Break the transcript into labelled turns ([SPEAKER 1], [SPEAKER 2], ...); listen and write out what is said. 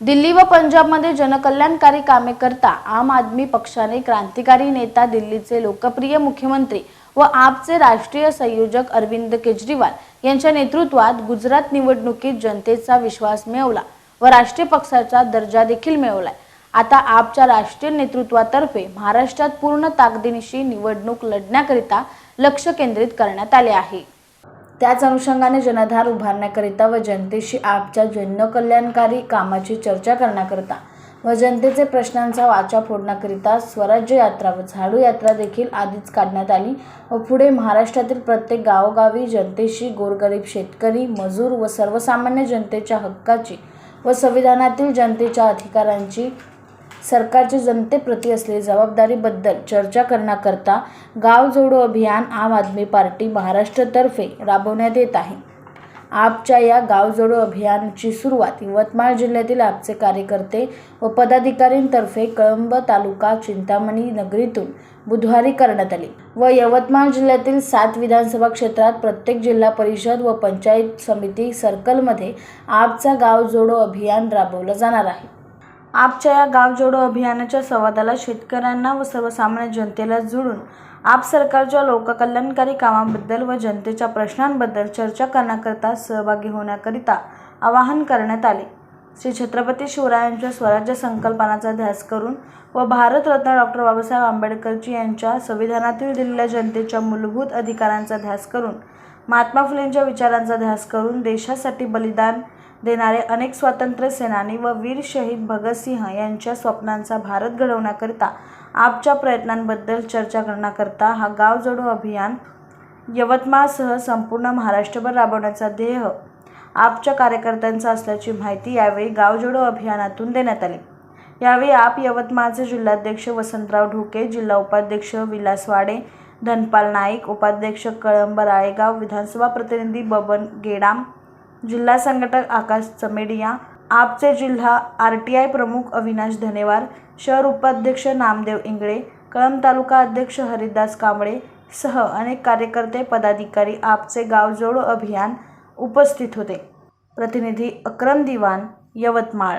[SPEAKER 1] दिल्ली व पंजाबमध्ये जनकल्याणकारी कामे करता आम आदमी पक्षाने क्रांतिकारी नेता दिल्लीचे लोकप्रिय मुख्यमंत्री व आपचे राष्ट्रीय संयोजक अरविंद केजरीवाल यांच्या नेतृत्वात गुजरात निवडणुकीत जनतेचा विश्वास मिळवला व राष्ट्रीय पक्षाचा दर्जा देखील मिळवलाय. आता आपच्या राष्ट्रीय नेतृत्वातर्फे महाराष्ट्रात पूर्ण ताकदीनिशी निवडणूक लढण्याकरिता लक्ष केंद्रित करण्यात आले आहे. त्याच अनुषंगाने जनधार उभारण्याकरिता व जनतेशी आपच्या जनकल्याणकारी कामाची चर्चा करण्याकरिता व जनतेचे प्रश्नांचा वाचा फोडण्याकरिता स्वराज्य यात्रा व झाडू यात्रा देखील आधीच काढण्यात आली व पुढे महाराष्ट्रातील प्रत्येक गावोगावी जनतेशी गोरगरीब शेतकरी मजूर व सर्वसामान्य जनतेच्या हक्काची व संविधानातील जनतेच्या अधिकारांची सरकारची जनतेप्रती असलेली जबाबदारीबद्दल चर्चा करण्याकरता गाव जोडो अभियान आम आदमी पार्टी महाराष्ट्रतर्फे राबवण्यात येत आहे. आपच्या या गाव जोडो अभियानाची सुरुवात यवतमाळ जिल्ह्यातील आपचे कार्यकर्ते व पदाधिकाऱ्यांतर्फे कळंब तालुका चिंतामणी नगरीतून बुधवारी करण्यात आली व यवतमाळ जिल्ह्यातील सात विधानसभा क्षेत्रात प्रत्येक जिल्हा परिषद व पंचायत समिती सर्कलमध्ये आपचा गाव जोडो अभियान राबवलं जाणार आहे. आपच्या या गाव जोडो अभियानाच्या संवादाला शेतकऱ्यांना व सर्वसामान्य जनतेला जोडून आप सरकारच्या लोककल्याणकारी कामाबद्दल व जनतेच्या प्रश्नांबद्दल चर्चा करण्याकरिता सहभागी होण्याकरिता आवाहन करण्यात आले. श्री छत्रपती शिवरायांच्या स्वराज्य संकल्पनाचा ध्यास करून व भारतरत्न डॉक्टर बाबासाहेब आंबेडकरजी यांच्या संविधानातील दिलेल्या जनतेच्या मूलभूत अधिकारांचा ध्यास करून महात्मा फुलेंच्या विचारांचा ध्यास करून देशासाठी बलिदान देणारे अनेक स्वातंत्र्य सेनानी व वीर शहीद भगतसिंह यांच्या स्वप्नांचा भारत घडवण्याकरिता आपच्या प्रयत्नांबद्दल चर्चा करण्याकरता हा गाव जोडो अभियान यवतमाळसह संपूर्ण महाराष्ट्रभर राबवण्याचा ध्येय आपच्या कार्यकर्त्यांचा असल्याची माहिती यावेळी गाव जोडो अभियानातून देण्यात आली. यावेळी आप यवतमाळचे जिल्हाध्यक्ष वसंतराव ढोके जिल्हा उपाध्यक्ष विलास वाडे धनपाल नाईक उपाध्यक्ष कळंब राळेगाव विधानसभा प्रतिनिधी बबन गेडाम जिल्हा संघटक आकाश चमेडिया आपचे जिल्हा आर टी आय प्रमुख अविनाश धनेवार शहर उपाध्यक्ष नामदेव इंगळे कळंब तालुका अध्यक्ष हरिदास कांबळे सह अनेक कार्यकर्ते पदाधिकारी आपचे गाव जोडो अभियान उपस्थित होते. प्रतिनिधी अक्रम दिवान यवतमाळ.